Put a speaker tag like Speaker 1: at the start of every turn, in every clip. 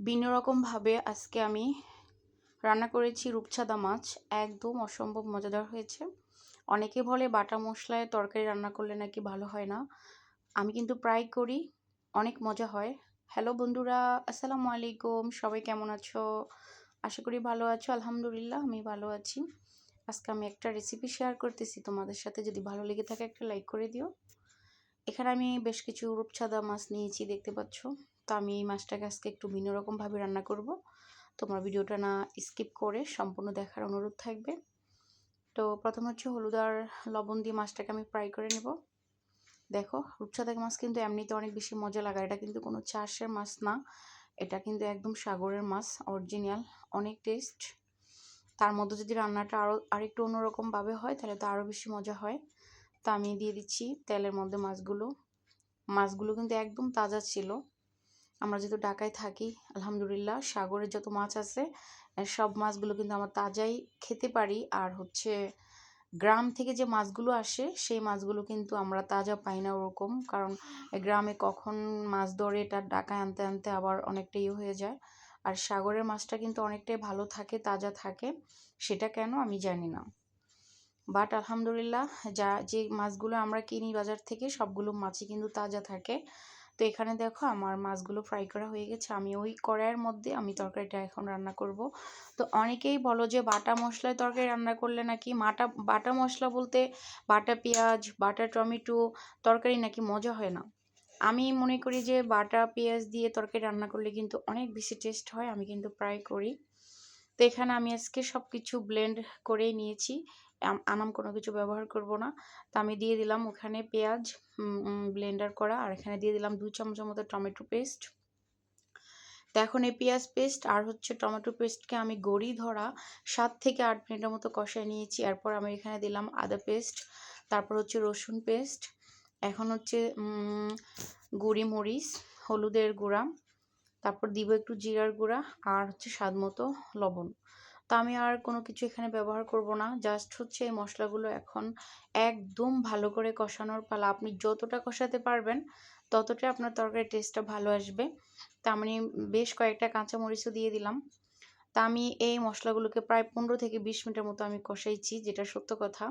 Speaker 1: ভিন্ন রকমভাবে আজকে আমি রান্না করেছি রূপচাঁদা মাছ। একদম অসম্ভব মজাদার হয়েছে। অনেকে বলে বাটা মশলায় তরকারি রান্না করলে নাকি ভালো হয় না। আমি কিন্তু প্রায় করি, অনেক মজা হয়। হ্যালো বন্ধুরা, আসসালামু আলাইকুম। সবাই কেমন আছো? আশা করি ভালো আছো। আলহামদুলিল্লাহ, আমি ভালো আছি। আজকে আমি একটা রেসিপি শেয়ার করতেছি। তোমাদের সাথে যদি ভালো লেগে থাকে একটা লাইক করে দিও। এখানে আমি বেশ কিছু রূপচাঁদা মাছ নিয়েছি, দেখতে পাচ্ছ। তো আমি এই মাছটাকে আজকে একটু ভিন্ন রকমভাবে রান্না করব। তোমার ভিডিওটা না স্কিপ করে সম্পূর্ণ দেখার অনুরোধ থাকবে। তো প্রথম হচ্ছে হলুদ আর লবণ দিয়ে মাছটাকে আমি ফ্রাই করে নেব। দেখো রূপচাঁদা মাছ কিন্তু এমনিতে অনেক বেশি মজা লাগে। এটা কিন্তু কোনো চাষের মাছ না। এটা কিন্তু একদম সাগরের মাছ, অরিজিনাল, অনেক টেস্ট। তার মধ্যে যদি রান্নাটা আরও আরেকটু অন্যরকমভাবে হয়, তাহলে তো আরও বেশি মজা হয়। তা আমি দিয়ে দিচ্ছি তেলের মধ্যে মাছগুলো। মাছগুলো কিন্তু একদম তাজা ছিল। আমরা যেহেতু ঢাকায় থাকি, আলহামদুলিল্লাহ সাগরের যত মাছ আছে সব মাছগুলো কিন্তু আমরা তাজাই খেতে পারি। আর হচ্ছে গ্রাম থেকে যে মাছগুলো আসে, সেই মাছগুলো কিন্তু আমরা তাজা পাই না ওরকম। কারণ গ্রামে কখন মাছ ধরে, এটা ঢাকায় আনতে আনতে আবার অনেকটা ইয়ে হয়ে যায়। আর সাগরের মাছটা কিন্তু অনেকটাই ভালো থাকে, তাজা থাকে, সেটা কেন আমি জানি না। বাট আলহামদুলিল্লাহ, যা, যে মাছগুলো আমরা কিনি বাজার থেকে, সবগুলো মাছই কিন্তু তাজা থাকে। তো এখানে দেখো আমার মাছগুলো ফ্রাই করা হয়ে গেছে। আমি ওই কড়াইয়ের মধ্যে আমি তরকারিটা এখন রান্না করব। তো অনেকেই বলো যে বাটা মশলায় তরকারি রান্না করলে নাকি মাটা, বাটা মশলা বলতে বাটা পেঁয়াজ, বাটা টমেটো তরকারি নাকি মজা হয় না। আমি মনে করি যে বাটা, পেঁয়াজ দিয়ে তরকারি রান্না করলে কিন্তু অনেক বেশি টেস্ট হয়, আমি কিন্তু প্রায় করি। তো এখানে আমি আজকে সব কিছু ব্লেন্ড করেই নিয়েছি। আনাম কোনো কিছু ব্যবহার করব না। তো আমি দিয়ে দিলাম ওখানে পেঁয়াজ ব্লেন্ডার করা, আর এখানে দিয়ে দিলাম দু চামচের মতো টমেটো পেস্ট তো এখন এই পেঁয়াজ পেস্ট আর হচ্ছে টমেটো পেস্টকে আমি গড়ি ধরা সাত থেকে আট মিনিটের মতো কষায় নিয়েছি। এরপর আমি এখানে দিলাম আদা পেস্ট তারপর হচ্ছে রসুন পেস্ট এখন হচ্ছে গুঁড়ি মরিচ, হলুদের গুঁড়া, তারপর দিব একটু জিরার গুঁড়া, আর হচ্ছে স্বাদ মতো লবণ। তো আমি আর কোনো কিছু এখানে ব্যবহার করব না। জাস্ট হচ্ছে এই মশলাগুলো এখন একদম ভালো করে কষানোর পালা। আপনি যতটা কষাতে পারবেন ততটা আপনার তরকারির টেস্টটা ভালো আসবে। তা আমি বেশ কয়েকটা কাঁচামরিচও দিয়ে দিলাম। তা আমি এই মশলাগুলোকে প্রায় পনেরো থেকে বিশ মিনিটের মতো আমি কষাইছি, যেটা সত্য কথা।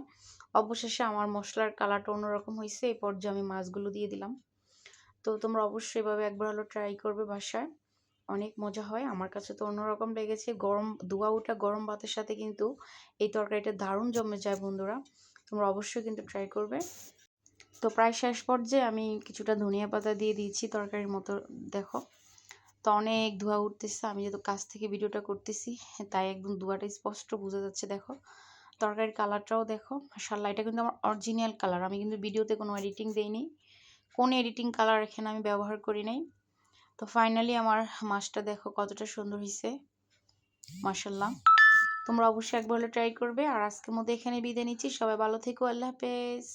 Speaker 1: অবশেষে আমার মশলার কালারটা অন্যরকম হয়েছে এই পর্যায়ে আমি মাছগুলো দিয়ে দিলাম। তো তোমরা অবশ্যই এভাবে একবার হলো ট্রাই করবে বাসায়। অনেক মজা হয়। আমার কাছে তো অন্যরকম লেগেছে। গরম দুয়া উঠা গরম ভাতের সাথে কিন্তু এই তরকারিটা দারুণ জমে যায় বন্ধুরা। তোমরা অবশ্যই কিন্তু ট্রাই করবে। তো প্রায় শেষ পর্যায়ে আমি কিছুটা ধনিয়া পাতা দিয়ে দিয়েছি তরকারির মতো, দেখো। তো অনেক ধোয়া উঠতেছে, আমি যেহেতু কাছ থেকে ভিডিওটা করতেছি, তাই একদম ধোয়াটা স্পষ্ট বোঝা যাচ্ছে, দেখো। তরকারির কালারটাও দেখো মাসাল্লাহ এটা কিন্তু আমার অরিজিনাল কালার আমি কিন্তু ভিডিওতে কোনো এডিটিং দেইনি। কোনো এডিটিং কালার এখানে আমি ব্যবহার করি নাই। তো ফাইনালি আমার মাছটা দেখো কতটা সুন্দর হয়েছে মাসাল্লাহ তোমরা অবশ্যই একবার হলে ট্রাই করবে। আর আজকের মধ্যে এখানে বিদায় নিচ্ছি। সবাই ভালো থেকো। আল্লাহ হাফেজ।